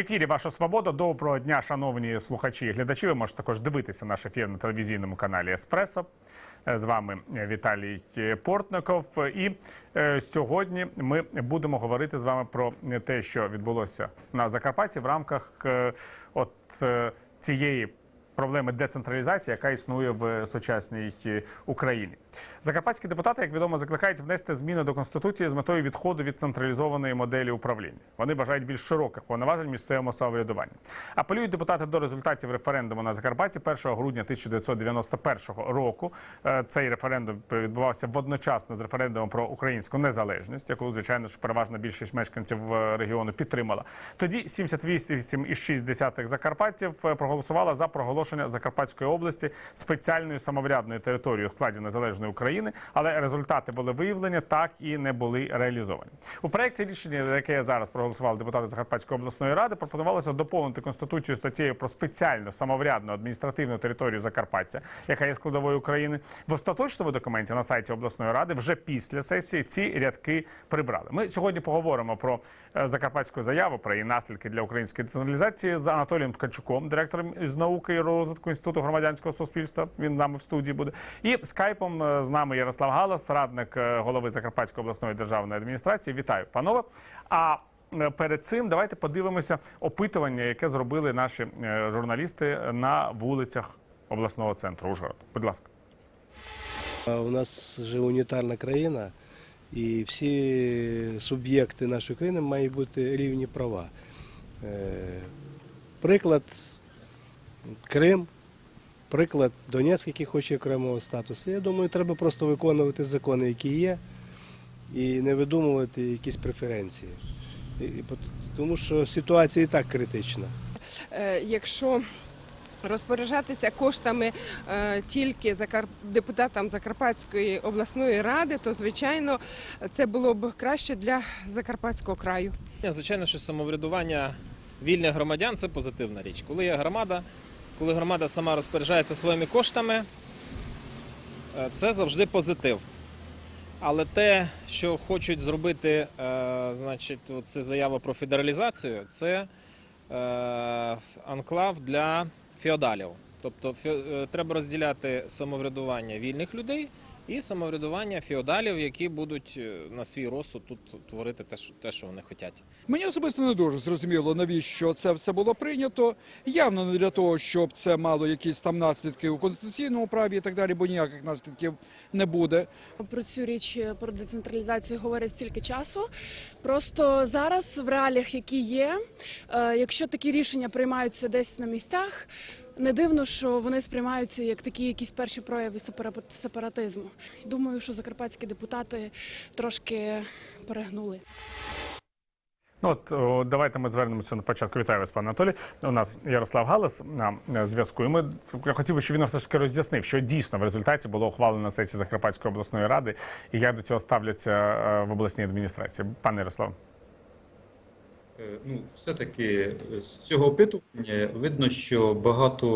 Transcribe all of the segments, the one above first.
Ефірі Ваша Свобода. Доброго дня, шановні слухачі і глядачі. Ви можете також дивитися наш ефір на телевізійному каналі Еспресо. З вами Віталій Портников. І е, сьогодні ми будемо говорити з вами про те, що відбулося на Закарпатті в рамках е, от е, цієї. Проблеми децентралізації, яка існує в сучасній е, Україні, закарпатські депутати, як відомо, закликають внести зміни до конституції з метою відходу від централізованої моделі управління. Вони бажають більш широких повноважень місцевому самоврядуванню. Апелюють депутати до результатів референдуму на Закарпатті 1 грудня 1991 року. Е, Цей референдум відбувався водночасно з референдумом про українську незалежність, яку звичайно ж переважна більшість мешканців е, регіону підтримала. Тоді 78,6 закарпатців проголосувала за проголошення Закарпатської області спеціальною самоврядною територією в складі незалежної України, але результати були виявлені, так і не були реалізовані. У проєкті рішення, яке зараз проголосували депутати Закарпатської обласної ради, пропонувалося доповнити конституцію статтєю про спеціальну самоврядну адміністративну територію Закарпаття, яка є складовою України. В остаточному документі на сайті обласної ради вже після сесії ці рядки прибрали. Ми сьогодні поговоримо про е, закарпатську заяву про її наслідки для української децентралізації з Анатолієм Ткачуком, директором з науки і розвитку інституту громадянського суспільства. Він нами в студії буде. І скайпом е, з нами Ярослав Галас, радник е, голови Закарпатської обласної державної адміністрації. Вітаю, панове. А е, перед цим давайте подивимося опитування, яке зробили наші журналісти на вулицях обласного центру Ужгород. Будь ласка. У нас же унітарна країна, і всі суб'єкти нашої країни мають бути рівні права. Приклад Крим, приклад Донецьк, який хоче окремого статусу. Я думаю, треба просто виконувати закони, які є, і не видумувати якісь преференції. Тому що ситуація і так критична. Е, якщо розпоряджатися коштами е, тільки закар... депутатам Закарпатської обласної ради, то звичайно це було б краще для Закарпатського краю. Звичайно, що самоврядування вільних громадян це позитивна річ. Коли є громада, коли громада сама розпоряджається своїми коштами, е, це завжди позитив. Але те, що хочуть зробити, е, значить, це заява про федералізацію, це е, анклав для феодалів. Тобто треба розділяти самоврядування вільних людей і самоврядування феодалів, які будуть е, на свій розсуд тут творити те, що, те, що вони хочуть. Мені особисто не дуже зрозуміло, навіщо це все було прийнято. Явно не для того, щоб це мало якісь там наслідки у конституційному праві і так далі, бо ніяких наслідків не буде. Про цю річ е, про децентралізацію говорять стільки часу. Просто зараз, в реаліях, які є, е, якщо такі рішення приймаються десь на місцях. Не дивно, що вони сприймаються як такі якісь перші прояви сепара- сепаратизму. Думаю, що закарпатські депутати трошки перегнули. Ну от давайте ми звернемося на початку. Вітаю вас, пане Анатолій. У нас Ярослав Галас на зв'язку. І ми я хотів би, щоб він все ж таки роз'яснив, що дійсно в результаті було ухвалено на сесії Закарпатської обласної ради, і як до цього ставляться е, в обласній адміністрації. Пане Ярослав. Е, Ну, все-таки з цього опитування видно, що багато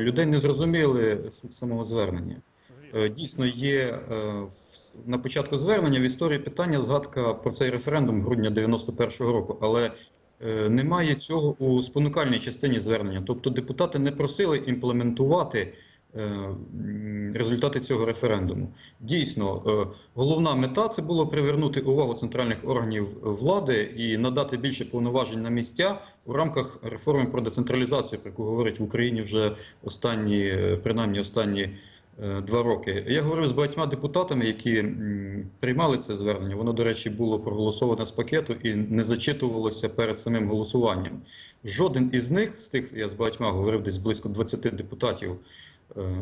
людей не зрозуміли суть самого звернення. Е, Дійсно, є е, на початку звернення в історії питання згадка про цей референдум грудня 91-го року, але е, немає цього у спонукальній частині звернення. Тобто депутати не просили імплементувати е, результати цього референдуму. Дійсно, е, головна мета це було привернути увагу центральних органів влади і надати більше повноважень на місця у рамках реформи про децентралізацію, про яку говорить в Україні вже останні, е, принаймні останні е, два роки. Я говорив з багатьма депутатами, які приймали це звернення. Воно, до речі, було проголосоване з пакету і не зачитувалося перед самим голосуванням. Жоден із них, з тих я з багатьма говорив, десь близько 20 депутатів е,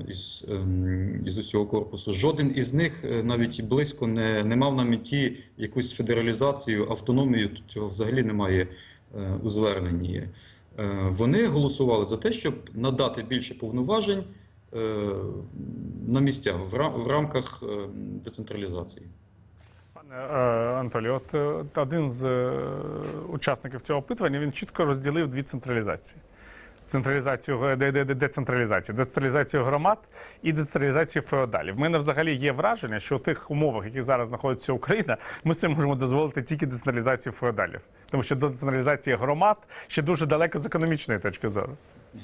із, ем, із усього корпусу. Жоден із них е, навіть близько не, не мав на меті якусь федералізацію, автономію. Цього взагалі немає е, у зверненні. Е, Вони голосували за те, щоб надати більше повноважень е, на місцях в рамках е, децентралізації. Е, Анатолій, от е, один з е, учасників цього опитування він чітко розділив дві централізації. Централізацію де- де- де- децентралізацію, децентралізацію громад і децентралізацію феодалів. В мене взагалі є враження, що в тих умовах, яких зараз знаходиться Україна, ми собі можемо дозволити тільки децентралізацію феодалів, тому що децентралізації громад ще дуже далеко з економічної точки зору.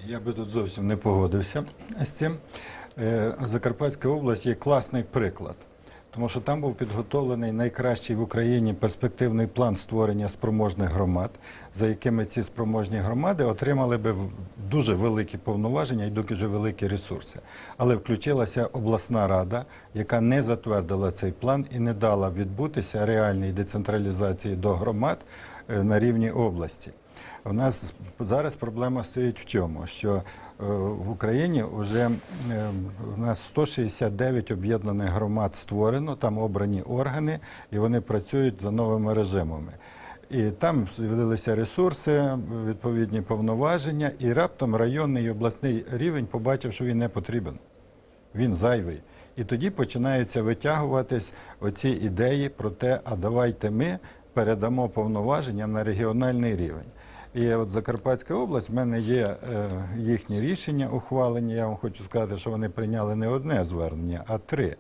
Я би тут зовсім не погодився з цим. Е, Закарпатська область є класний приклад, тому що там був підготовлений найкращий в Україні перспективний план створення спроможних громад, за якими ці спроможні громади отримали би дуже великі повноваження і дуже великі ресурси. Але включилася обласна рада, яка не затвердила цей план і не дала відбутися реальній децентралізації до громад е, на рівні області. У нас зараз проблема стоїть в чому? Що е, в Україні вже е, у нас 169 об'єднаних громад створено, там обрані органи, і вони працюють за новими режимами. І там з'явилися ресурси, відповідні повноваження, і раптом районний і обласний рівень побачив, що він не потрібен він зайвий. І тоді починаються витягуватись оці ідеї про те, а давайте ми передамо повноваження на регіональний рівень. І от Закарпатська область, в мене є е, їхні рішення ухвалені. Я вам хочу сказати, що вони прийняли не одне звернення, а три.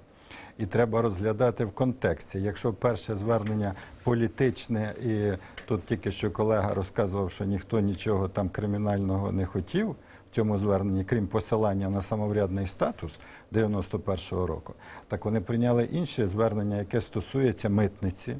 І треба розглядати в контексті. Якщо перше звернення політичне, і тут тільки що колега розказував, що ніхто нічого там кримінального не хотів в цьому зверненні, крім посилання на самоврядний статус 91-го року, так вони прийняли інше звернення, яке стосується митниці,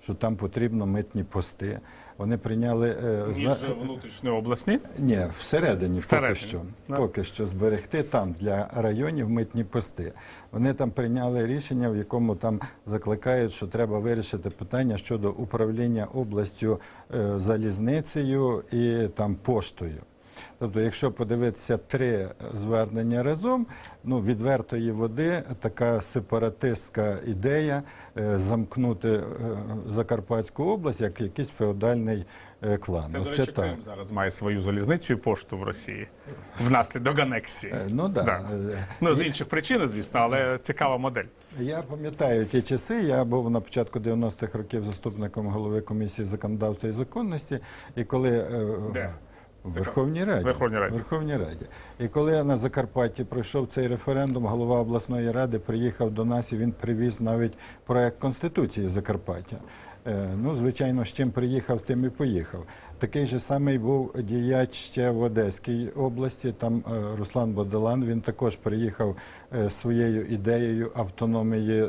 що там потрібно митні пости. Вони прийняли е, Ніж зна- внутрішньо обласні. ні, всередині, Всередині, поки що. да. Поки що зберегти там для районів митні пости. Вони там прийняли рішення, в якому там закликають, що треба вирішити питання щодо управління областю е, залізницею і там поштою. Тобто, якщо подивитися три звернення разом, ну відвертої води, така сепаратистська ідея е, замкнути е, Закарпатську область як якийсь феодальний е, клан. Це, до речі, так. Крим зараз має свою залізницю і пошту в Росії внаслідок анексії. Ну да. Да. Ну, з інших причин, звісно, але цікава модель. Я пам'ятаю ті часи. Я був на початку 90-х років заступником голови комісії законодавства і законності. І коли Де? В Верховній Раді. Верховній Раді. Верховній Раді. І коли я на Закарпатті пройшов цей референдум, голова обласної ради приїхав до нас і він привіз навіть проект Конституції Закарпаття. Е, Ну, звичайно, з чим приїхав, тим і поїхав. Такий же самий був діяч ще в Одеській області. Там е, Руслан Боделан. Він також приїхав е, своєю ідеєю автономії е,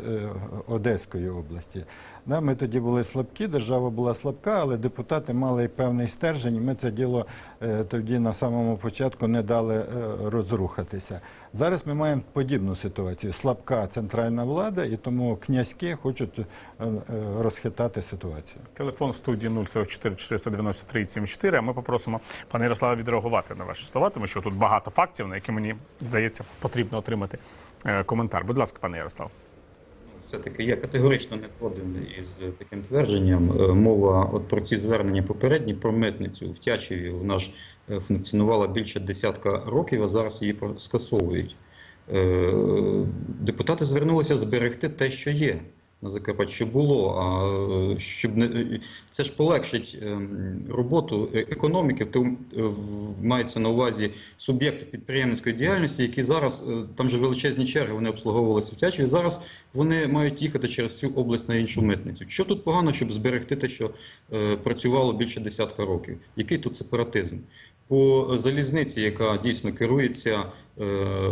Одеської області. Ми тоді були слабкі, держава була слабка, але депутати мали певний стержень. і Ми це діло тоді на самому початку не дали розрухатися. Зараз ми маємо подібну ситуацію. Слабка центральна влада, і тому князьки хочуть розхитати ситуацію. Телефон студії 044 493 74. А ми попросимо пана Ярослава відреагувати на ваші слова, тому що тут багато фактів, на які мені здається потрібно отримати е, коментар. Будь ласка, пане Ярослав. Все-таки я категорично не згоден із таким твердженням. Е, Мова от про ці звернення попередні про митницю в Тячеві вона ж е, функціонувала більше десятка років, а зараз її скасовують. Депутати звернулися зберегти те, що є на Закарпатті, що було. А щоб не це ж полегшить ем, роботу е- економіки, е, мається на увазі суб'єкти підприємницької діяльності, які зараз е, там же величезні черги, вони обслуговувалися в Тячеві. Зараз вони мають їхати через всю область на іншу митницю. Що тут погано, щоб зберегти те, що працювало більше десятка років? Який тут сепаратизм? По залізниці, яка дійсно керується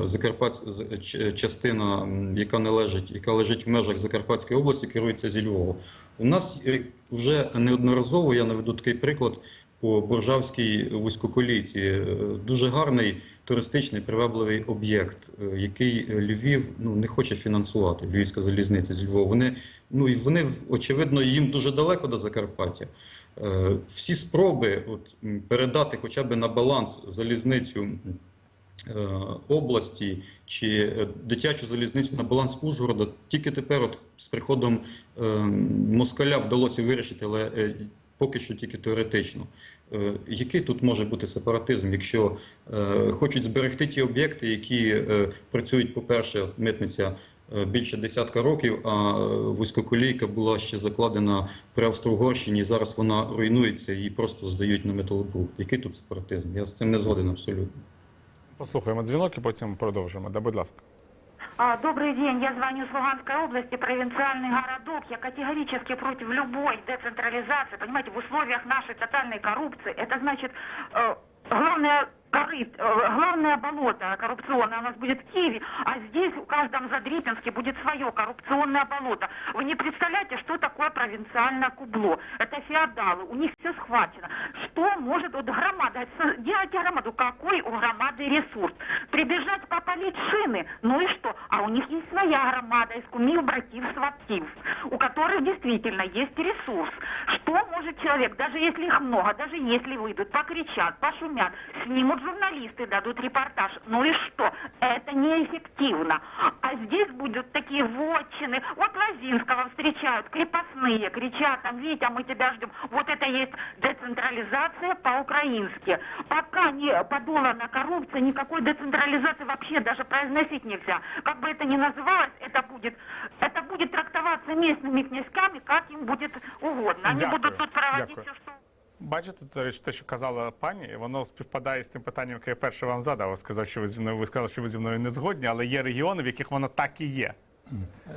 Закарпатська з- частина, яка належить, яка лежить в межах Закарпатської області, керується зі Львова. У нас е, вже неодноразово я наведу такий приклад по Боржавській вузькоколійці. Е, Дуже гарний туристичний привабливий об'єкт, е, який Львів ну не хоче фінансувати. Львівська залізниця з Львова. Вони ну і вони очевидно їм дуже далеко до Закарпаття. Е, Всі спроби от, передати хоча б на баланс залізницю області чи дитячу залізницю на баланс Ужгорода, тільки тепер, от з приходом москаля, вдалося вирішити, але поки що тільки теоретично. Е, Який тут може бути сепаратизм, якщо е, хочуть зберегти ті об'єкти, які е, працюють, по-перше, митниця більше десятка років, а вузькоколійка була ще закладена при Австро-Угорщині, і зараз вона руйнується, її просто здають на металобрух. Який тут сепаратизм? Я з цим не згоден абсолютно. Послухаємо дзвінок і потім продовжимо. Да, будь ласка. А, Добрый день, я звоню с Луганской области, провинциальный городок. Я категорически против любой децентрализации. Понимаете, в условиях нашей тотальной коррупции, это значит, э, главное корыт, э, главное болото коррупционное у нас будет в Киеве, а здесь в каждом Задрипинске будет свое коррупционное болото. Вы не представляете, что такое провинциальное кубло. Это феодалы, у них все схвачено. Что может вот громада, с- делайте громаду, какой у громады ресурс? Прибежать попалить шины, ну и что? А у них есть своя громада из кумів, братів, сватів, у которых действительно есть ресурс. Что может человек, даже если их много, даже если выйдут, покричат, пошумят, снимут журналисты, дадут репортаж, ну и что? Это неэффективно. А здесь будут такие вотчины. Вот Лозинского встречают, крепостные, кричат там, Витя, мы тебя ждем. Вот это есть децентрализация по-украински. Пока не подолана коррупция, никакой децентрализации вообще даже произносить нельзя. Как бы это ни называлось, это будет, это будет трактоваться местными князьками, как им будет угодно. Они Дякую. будут тут проводить Дякую. все, что Бачите, те, що казала пані, воно співпадає з тим питанням, яке я перше вам задав. Сказав, що ви зі мною ви сказали, що ви зі мною не згодні, але є регіони, в яких воно так і є.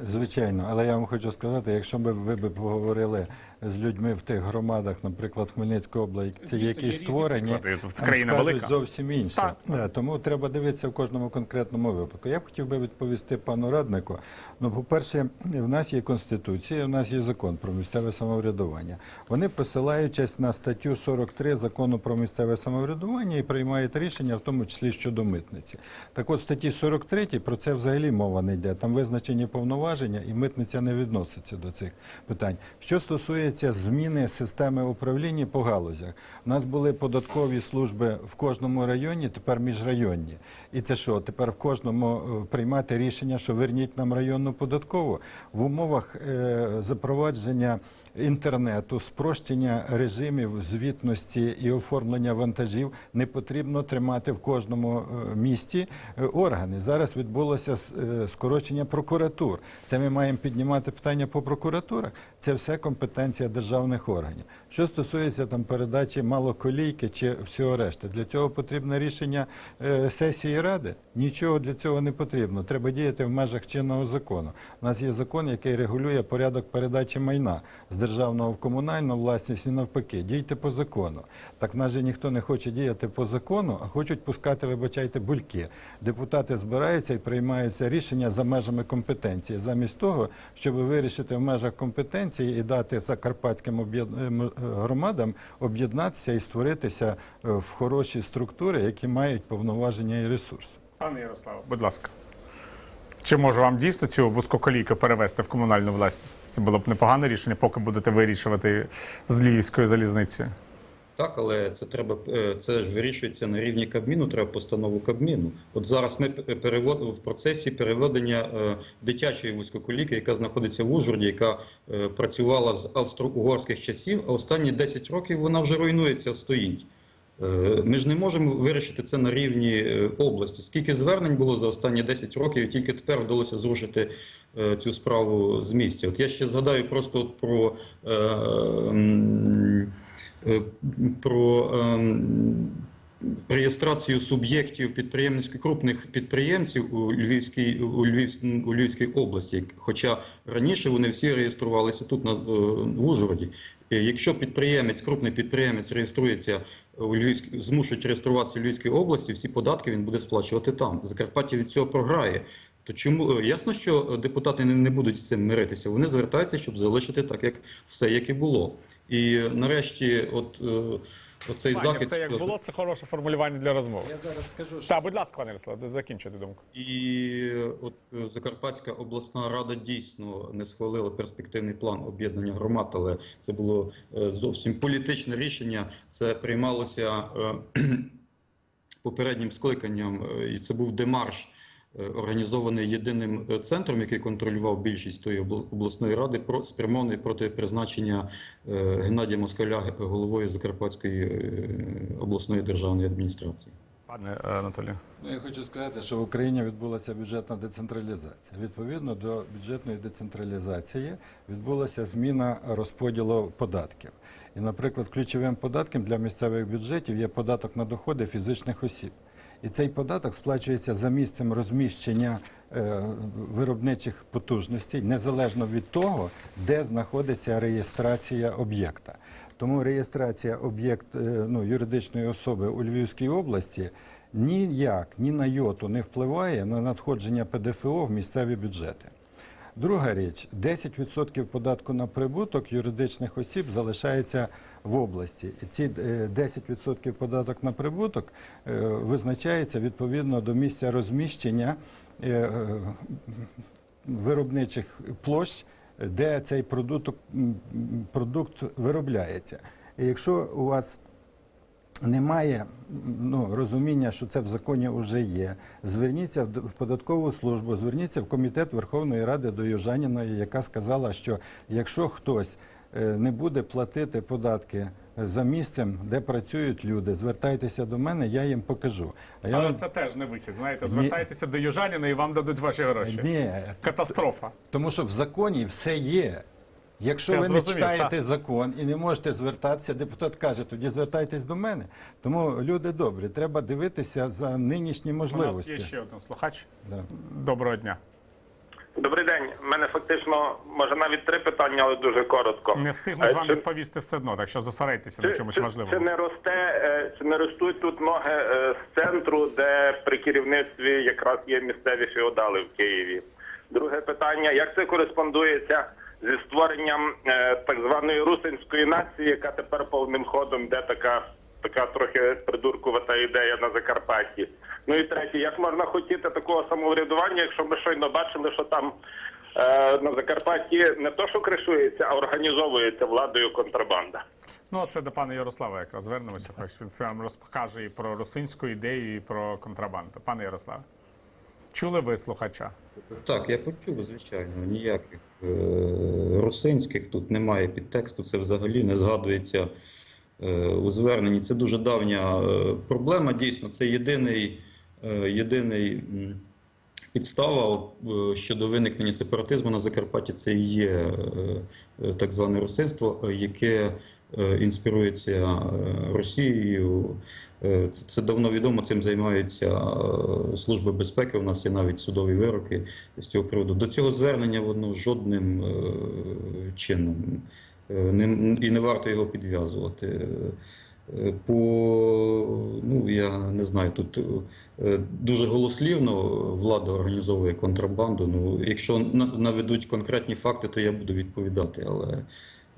Звичайно, але я вам хочу сказати, якщо б ви б поговорили з людьми в тих громадах, наприклад, Хмельницької області, які створені. Країна скажуть велика. зовсім інше. Так. Е, Тому треба дивитися в кожному конкретному випадку. Я б хотів би відповісти пану раднику. Ну, по-перше, в нас є конституція, в нас є закон про місцеве самоврядування. Вони посилаючись на статтю 43 закону про місцеве самоврядування і приймають рішення, в тому числі щодо митниці. Так от в статті 43 про це взагалі мова не йде. Там визначені повноваження, і митниця не відноситься до цих питань. Що стосується зміни системи управління по галузях, у нас були податкові служби в кожному районі, тепер міжрайонні. І це що? Тепер в кожному е, приймати рішення, що верніть нам районну податкову в умовах е, запровадження інтернету, спрощення режимів звітності і оформлення вантажів не потрібно тримати в кожному е, місті органи. Зараз відбулося скорочення прокуратур. Це ми маємо піднімати питання по прокуратурах. Це все компетенція державних органів. Що стосується там передачі малоколійки чи всього решти, для цього потрібне рішення е, сесії ради. Нічого для цього не потрібно. Треба діяти в межах чинного закону. У нас є закон, який регулює порядок передачі майна з державного в комунальну власність і навпаки. Дійте по закону. Так в нас же ніхто не хоче діяти по закону, а хочуть пускати, вибачайте, бульки. Депутати збираються і приймаються рішення за межами компетенції, замість того, щоб вирішити в межах компетенції і дати закарпатським об'єд- ем, громадам об'єднатися і створитися е, в хороші структури, які мають повноваження і ресурси. Пане Ярославе, будь ласка. Чи може вам дійсно цю вузькоколійку перевести в комунальну власність? Це було б непогане рішення, поки будете вирішувати з Львівською залізницею. Так, але це треба е, це ж вирішується на рівні Кабміну, треба постанову Кабміну. От зараз ми перевод в процесі переведення е, дитячої вузькоколійки, яка знаходиться в Ужгороді, яка е, працювала з австро-угорських часів, а останні 10 років вона вже руйнується, стоїть. Ми ж не можемо вирішити це на рівні області. Скільки звернень було за останні 10 років, і тільки тепер вдалося зрушити цю справу з місця. От я ще згадаю просто про. е, про ем, реєстрацію суб'єктів підприємницьких крупних підприємців у Львівській у, Львів, у Львівській області. Хоча раніше вони всі реєструвалися тут на е, в Ужгороді. Е, Якщо підприємець, крупний підприємець реєструється у Львівській, змушують реєструватися в Львівській області, всі податки він буде сплачувати там. Закарпаття від цього програє. То чому е, ясно, що депутати не, будуть з цим миритися? Вони звертаються, щоб залишити так, як все, як і було. І е, нарешті, от е, оцей Пані, закид, все як що- було, це хороше формулювання для розмови. Я зараз скажу, що Так, будь ласка, пане Ярославе, закінчуйте думку. І е, от е, Закарпатська обласна рада дійсно не схвалила перспективний план об'єднання громад, але це було е, зовсім політичне рішення. Це приймалося е, попереднім скликанням, е, і це був демарш. Е, Організований єдиним е, центром, який контролював більшість тої обл- обласної ради, про спрямований проти призначення е, Геннадія Москаля головою Закарпатської обласної державної адміністрації. Пане Анатолію. Ну, я хочу сказати, що в Україні відбулася бюджетна децентралізація. Відповідно до бюджетної децентралізації відбулася зміна розподілу податків. І, наприклад, ключовим податком для місцевих бюджетів є податок на доходи фізичних осіб. І цей податок сплачується за місцем розміщення е, виробничих потужностей, незалежно від того, де знаходиться реєстрація об'єкта. Тому реєстрація об'єкт е, ну, юридичної особи у Львівській області ніяк ні на йоту не впливає на надходження ПДФО в місцеві бюджети. Друга річ, 10% податку на прибуток юридичних осіб залишається в області. Ці е, 10% податок на прибуток е, визначається відповідно до місця розміщення е, е, виробничих площ, де цей продукт, продукт виробляється. І якщо у вас немає ну, розуміння, що це в законі вже є. Зверніться в податкову службу, зверніться в комітет Верховної Ради до Южаніної, яка сказала, що якщо хтось е, не буде платити податки за місцем, де працюють люди, звертайтеся до мене, я їм покажу. А Але вам- це теж не вихід. Знаєте, Ні. звертайтеся до южаніна і вам дадуть ваші гроші. Ні, Катастрофа. тому що в законі все є. Якщо Я ви не читаєте так. закон і не можете звертатися, депутат каже, тоді звертайтесь до мене. Тому люди добрі, треба дивитися за нинішні можливості. У нас є ще один слухач. Да. Доброго дня. Добрий день. У мене фактично може навіть три питання, але дуже коротко. Не встигну з Е, вам чи- відповісти все одно, так що зосередьтеся на чомусь важливому. чи не росте, е, чи не ростуть тут ноги е, з центру, де при керівництві якраз є місцеві феодали в Києві? Друге питання: як це кореспондується зі створенням так званої русинської нації, яка тепер повним ходом йде така, така трохи придуркувата ідея на Закарпатті? Ну і третє, як можна хотіти такого самоврядування, якщо ми щойно бачили, що там е, на Закарпатті не то, що кришується, а організовується владою контрабанда. Ну, це до пана Ярослава якраз звернемося. Хоч він сам розкаже і про русинську ідею, і про контрабанду. Пане Ярославе, чули ви слухача? Так, я почув, звичайно, ніяких е, русинських тут немає підтексту, це взагалі не згадується е, у зверненні. Це дуже давня е, проблема. Дійсно, це єдиний, єдиний підстава е, щодо виникнення сепаратизму на Закарпатті. Це і є е, е, так зване русинство, е, яке е, інспірується е, Росією. Е, Це, це давно відомо. Цим займаються е, служби безпеки. У нас є навіть судові вироки з цього приводу. До цього звернення воно жодним е, чином е, і не варто його підв'язувати. Е, По ну я не знаю, тут е, дуже голослівно влада організовує контрабанду. Ну, якщо наведуть конкретні факти, то я буду відповідати. Але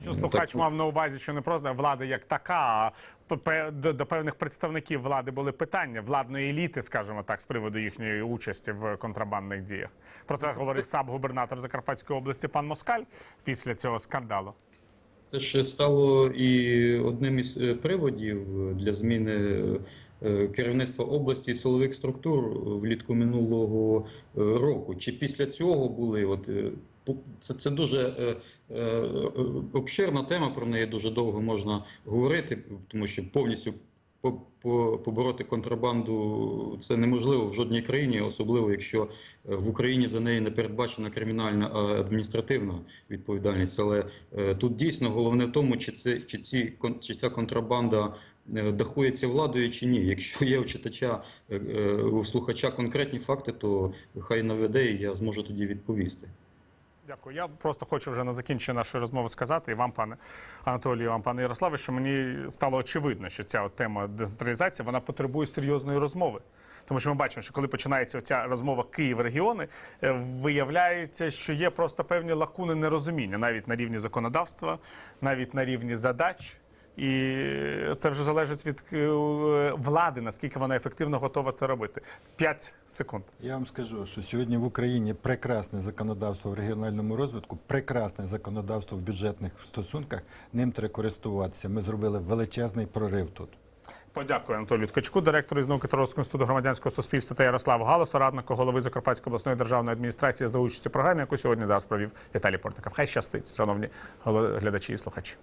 Ну, е, слухач так- мав на увазі, що не просто влада як така, а до, до певних представників влади були питання владної еліти, скажімо так, з приводу їхньої участі в контрабандних діях. Про це говорив сам губернатор Закарпатської області пан Москаль після цього скандалу. Це ж стало і одним із е, приводів для зміни е, керівництва області і силових структур влітку минулого е, року. Чи після цього були от е, це, це дуже е, е, обширна тема. Про неї дуже довго можна говорити, тому що повністю по- по- побороти контрабанду це неможливо в жодній країні, особливо якщо е, в Україні за неї не передбачена кримінальна а адміністративна відповідальність. Але е, тут дійсно головне в тому, чи це чи ці чи ця контрабанда. е, Дахується владою чи ні? Якщо є у читача у слухача конкретні факти, то хай наведе, і я зможу тоді відповісти. Дякую. Я просто хочу вже на закінчення нашої розмови сказати і вам, пане Анатолію, вам, пане Ярославе, що мені стало очевидно, що ця от тема децентралізації вона потребує серйозної розмови. Тому що ми бачимо, що коли починається ця розмова Київ-регіони, е, виявляється, що є просто певні лакуни нерозуміння навіть на рівні законодавства, навіть на рівні задач. І це вже залежить від е, влади, наскільки вона ефективно готова це робити. П'ять секунд. Я вам скажу, що сьогодні в Україні прекрасне законодавство в регіональному розвитку, прекрасне законодавство в бюджетних стосунках. Ним треба користуватися. Ми зробили величезний прорив тут. Подякую Анатолію Ткачку, директору із науки Тарновського інституту громадянського суспільства та Ярославу Галасу, раднику голови Закарпатської обласної державної адміністрації за участі в програмі, яку сьогодні зараз провів Віталій Портников. Хай щастить, шановні глядачі і слухачі.